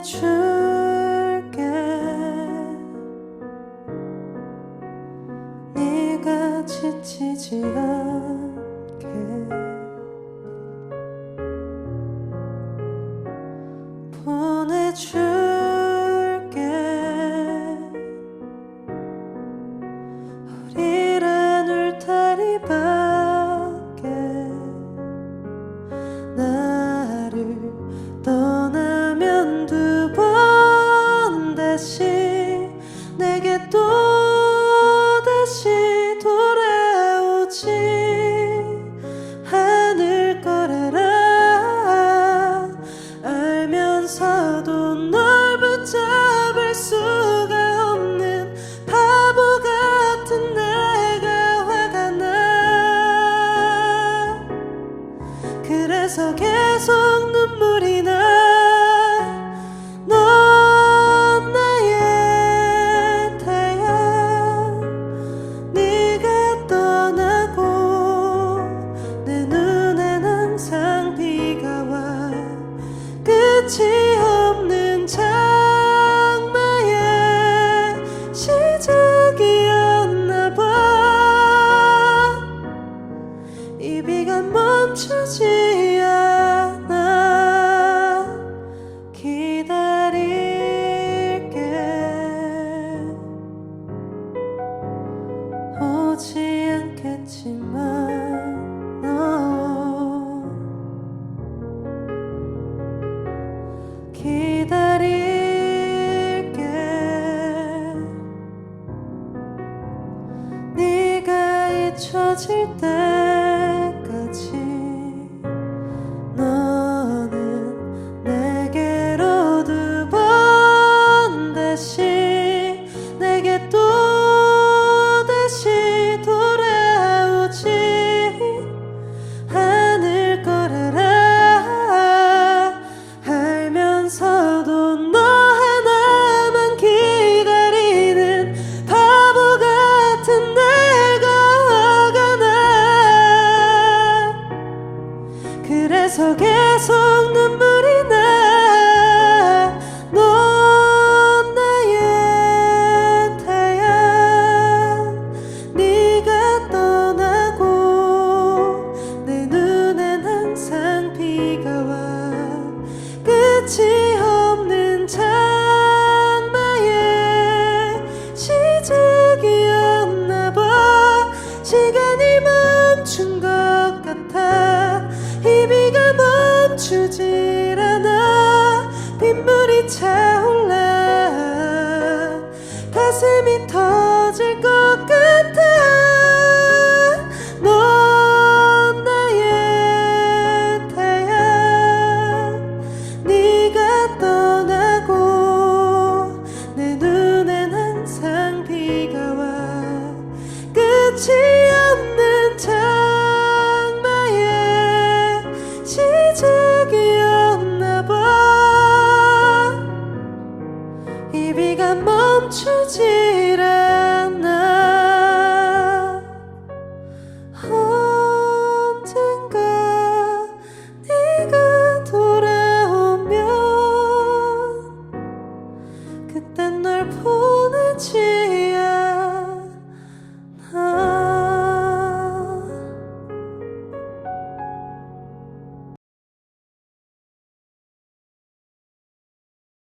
去。 그래서 계속 눈물이 나. 넌 나의 태양. 네가 떠나고 내 눈엔 항상 비가 와. 끝이 오지 않겠지만 너 기다릴게. 네가 잊혀질 때 그래서 계속 눈물이 나넌 나의 태양. 네가 떠나고 내 눈엔 항상 비가 와. 끝이 없는 장마의 시작이었나 봐. 시간이 멈춘 것 같아 차올라. 가슴이 터질 것 같아. 넌 나의 태양 네가 떠나고 내 눈엔 항상 비가 와. 끝이 멈추